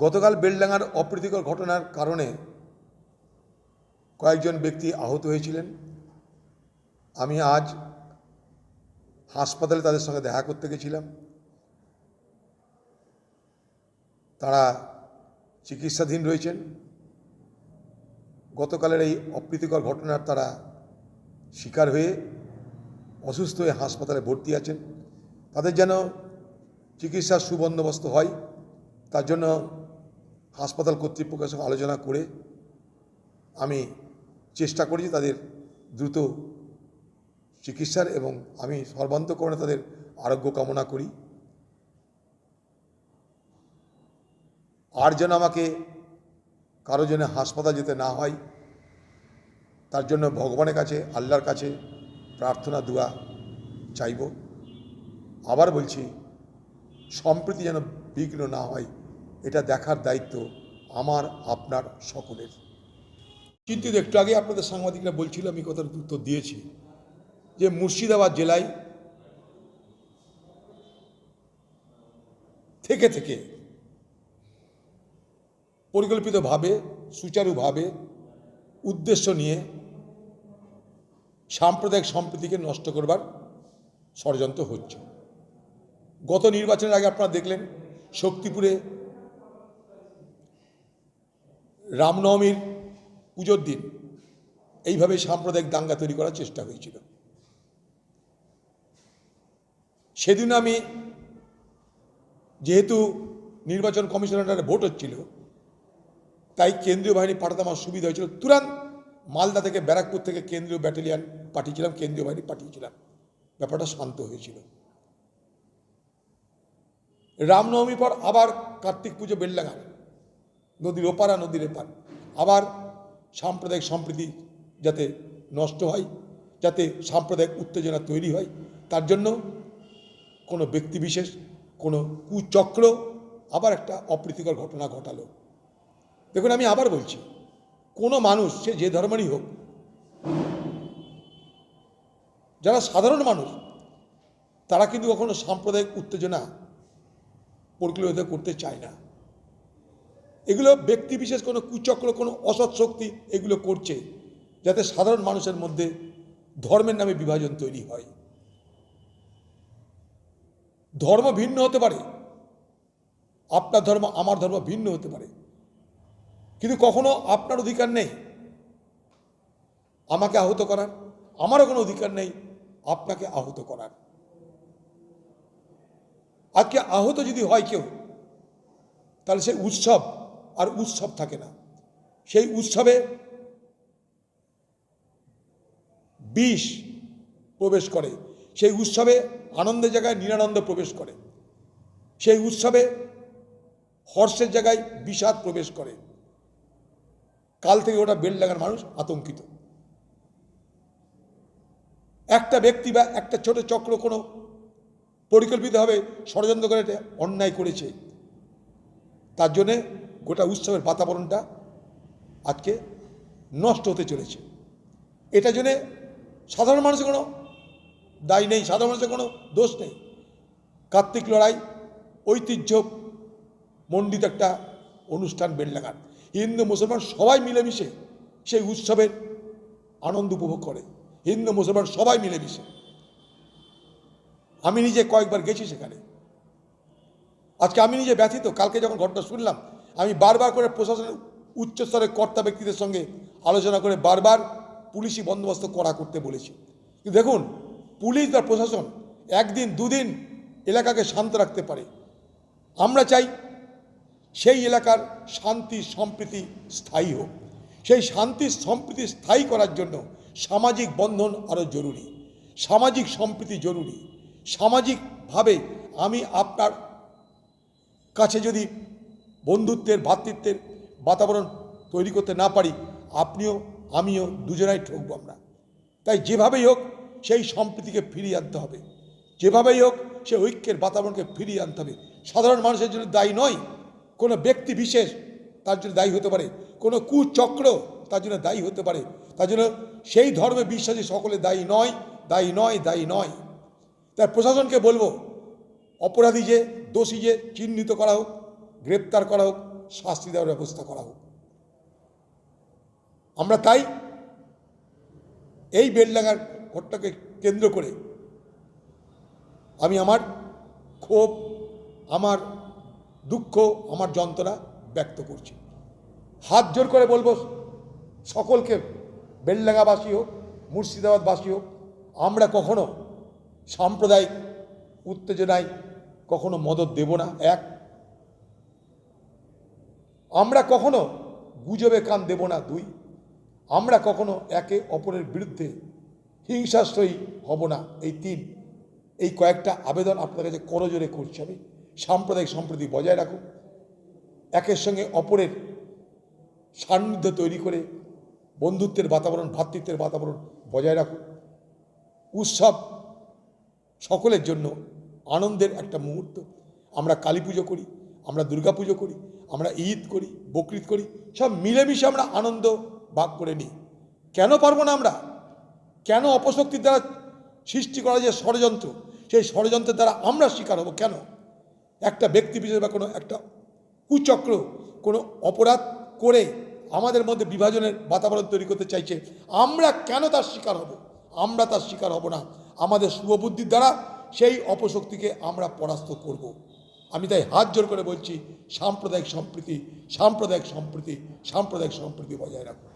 গতকাল বেলডাঙ্গার অপ্রীতিকর ঘটনার কারণে কয়েকজন ব্যক্তি আহত হয়েছিলেন। আমি আজ হাসপাতালে তাদের সঙ্গে দেখা করতে গেছিলাম। তারা চিকিৎসাধীন রয়েছেন। গতকালের এই অপ্রীতিকর ঘটনার তারা শিকার হয়ে অসুস্থ হয়ে হাসপাতালে ভর্তি আছেন। তাদের যেন চিকিৎসার সুবন্দোবস্ত হয়, তার জন্য হাসপাতাল কর্তৃপক্ষের সঙ্গে আলোচনা করে আমি চেষ্টা করেছি তাদের দ্রুত চিকিৎসার এবং আমি সর্বান্তকরণে তাদের আরোগ্য কামনা করি। আর যেন আমাকে কারও জন্য হাসপাতাল যেতে না হয়, তার জন্য ভগবানের কাছে, আল্লাহর কাছে প্রার্থনা, দোয়া চাইব। আবার বলছি, সম্প্রতি যেন বিঘ্ন না হয়। এটা দেখার দায়িত্ব আমার, আপনার সকলের। কিন্তু একটু আগে আপনাদের সাংবাদিকরা বলছিল, আমি কথার উত্তর দিয়েছি যে মুর্শিদাবাদ জেলায় থেকে থেকে পরিকল্পিতভাবে, সুচারুভাবে উদ্দেশ্য নিয়ে সাম্প্রদায়িক সম্প্রীতিকে নষ্ট করবার ষড়যন্ত্র হচ্ছে। গত নির্বাচনের আগে আপনারা দেখলেন, শক্তিপুরে রামনবমীর পুজোর দিন এইভাবে সাম্প্রদায়িক দাঙ্গা তৈরি করার চেষ্টা হয়েছিল। সেদিন আমি যেহেতু নির্বাচন কমিশনারের ভোট হচ্ছিল, তাই কেন্দ্রীয় বাহিনী পাঠাতে আমার সুবিধা হয়েছিল। তুরান্ত মালদা থেকে ব্যারাকপুর থেকে কেন্দ্রীয় ব্যাটালিয়ান পাঠিয়েছিলাম, কেন্দ্রীয় বাহিনী পাঠিয়েছিলাম। ব্যাপারটা শান্ত হয়েছিল। রামনবমী পর আবার কার্তিক পুজো বেললাঙা নদীর ওপারা নদীর এপার। আবার সাম্প্রদায়িক সম্প্রীতি যাতে নষ্ট হয়, যাতে সাম্প্রদায়িক উত্তেজনা তৈরি হয়, তার জন্য কোনো ব্যক্তিবিশেষ, কোনো কুচক্র আবার একটা অপ্রীতিকর ঘটনা ঘটালো। দেখুন, আমি আবার বলছি, কোনো মানুষ, সে যে ধর্মেরই হোক, যারা সাধারণ মানুষ, তারা কিন্তু কখনো সাম্প্রদায়িক উত্তেজনা পরিকল্পিত করতে চায় না। এগুলো ব্যক্তি বিশেষ কোনো কুচক্র, কোনো অসৎ শক্তি এগুলো করছে যাতে সাধারণ মানুষের মধ্যে ধর্মের নামে বিভাজন তৈরি হয়। ধর্ম ভিন্ন হতে পারে। আপনার ধর্ম, আমার ধর্ম ভিন্ন হতে পারে। কিন্তু কখনো আপনার অধিকার নেই। আমাকে আহত করার, আমারও কোনো অধিকার নেই। আপনাকে আহত করার। আজকে আহত যদি হয় কেউ, তাহলে সে উৎসব আর উৎসব থাকে না। সেই উৎসবে বিষ প্রবেশ করে। সেই উৎসবে আনন্দের জায়গায় নিরানন্দ প্রবেশ করে। সেই উৎসবে হর্ষের জায়গায় বিষাদ প্রবেশ করে। কাল থেকে ওটা বেল লাগার মানুষ আতঙ্কিত। একটা ব্যক্তি বা একটা ছোট চক্র কোনো পরিকল্পিতভাবে ষড়যন্ত্র করে অন্যায় করেছে। তার জন্যে গোটা উৎসবের বাতাবরণটা আজকে নষ্ট হতে চলেছে। এটার জন্যে সাধারণ মানুষের কোনো দায় নেই, সাধারণ মানুষের কোনো দোষ নেই। কার্তিক লড়াই, ঐতিহ্য, মণ্ডিত একটা অনুষ্ঠান বেললাগান হিন্দু, মুসলমান সবাই মিলেমিশে সেই উৎসবের আনন্দ উপভোগ করে। হিন্দু, মুসলমান সবাই মিলেমিশে। আমি নিজে কয়েকবার গেছি সেখানে। আজকে আমি নিজে ব্যথিত। কালকে যখন ঘটনা শুনলাম আমি বারবার করে প্রশাসনের উচ্চস্তরের কর্তা ব্যক্তিদের সঙ্গে আলোচনা করে বারবার পুলিশি বন্দোবস্ত করা করতে বলেছি। কিন্তু দেখুন, পুলিশ বা প্রশাসন একদিন, দুদিন এলাকাকে শান্ত রাখতে পারে। আমরা চাই সেই এলাকার শান্তি, সম্প্রীতি স্থায়ী হোক। সেই শান্তি, সম্প্রীতি স্থায়ী করার জন্য সামাজিক বন্ধন আরও জরুরি। সামাজিক সম্প্রীতি জরুরি। সামাজিকভাবে আমি আপনার কাছে যদি বন্ধুত্বের ভ্রাতৃত্বের বাতাবরণ তৈরি করতে না পারি, আপনিও, আমিও দুজনাই ঠকবো আমরা। তাই যেভাবেই হোক, সেই সম্প্রীতিকে ফিরিয়ে আনতে হবে। যেভাবেই হোক সে ঐক্যের বাতাবরণকে ফিরিয়ে আনতে হবে। সাধারণ মানুষের জন্য দায়ী নয়, কোনো ব্যক্তি বিশেষ তার জন্য দায়ী হতে পারে, কোনো কুচক্র তার জন্য দায়ী হতে পারে। তার জন্য সেই ধর্মে বিশ্বাসী সকলে দায়ী নয় দায়ী নয় দায়ী নয়। তাই প্রশাসনকে বলব, অপরাধী যে, দোষী যে, চিহ্নিত করা হোক গ্রেপ্তার করা হোক, শাস্তি দেওয়ার ব্যবস্থা করা হোক। আমরা তাই এই বেলডাঙ্গার ঘটনাকে কেন্দ্র করে আমি আমার ক্ষোভ, আমার দুঃখ, আমার যন্ত্রণা ব্যক্ত করছি। হাত জোর করে বলব, সকলকে বেলডাঙ্গাবাসী হোক, মুর্শিদাবাদবাসী হোক, আমরা কখনো সাম্প্রদায়িক উত্তেজনায় কখনো মদত দেব না। এক আমরা কখনো গুজবে কান দেব না দুই। আমরা কখনো একে অপরের বিরুদ্ধে হিংসাশ্রয়ী হব না। এই তিন, এই কয়েকটা আবেদন আপনার কাছে করজোরে করছি আমি। সাম্প্রদায়িক সম্প্রীতি বজায় রাখুন। একের সঙ্গে অপরের সান্নিধ্য তৈরি করে বন্ধুত্বের বাতাবরণ, ভ্রাতৃত্বের বাতাবরণ বজায় রাখুন। উৎসব সকলের জন্য আনন্দের একটা মুহূর্ত। আমরা কালী পুজো করি, আমরা দুর্গা পুজো করি আমরা ঈদ করি, বকরিদ করি, সব মিলেমিশে আমরা আনন্দ ভাগ করে নিই। কেন পারব না আমরা? কেন অপশক্তির দ্বারা সৃষ্টি করা যে ষড়যন্ত্র, সেই ষড়যন্ত্রের দ্বারা আমরা শিকার হব কেন? একটা ব্যক্তি বিশেষ বা কোনো একটা কুচক্র, কোনো অপরাধ করে আমাদের মধ্যে বিভাজনের বাতাবরণ তৈরি করতে চাইছে, আমরা কেন তার শিকার হব? আমরা তার শিকার হব না। আমাদের শুভবুদ্ধির দ্বারা সেই অপশক্তিকে আমরা পরাস্ত করব। আমি তাই হাত জোর করে বলছি সাম্প্রদায়িক সম্প্রীতি সাম্প্রদায়িক সম্প্রীতি সাম্প্রদায়িক সম্প্রীতি বজায় রাখুন।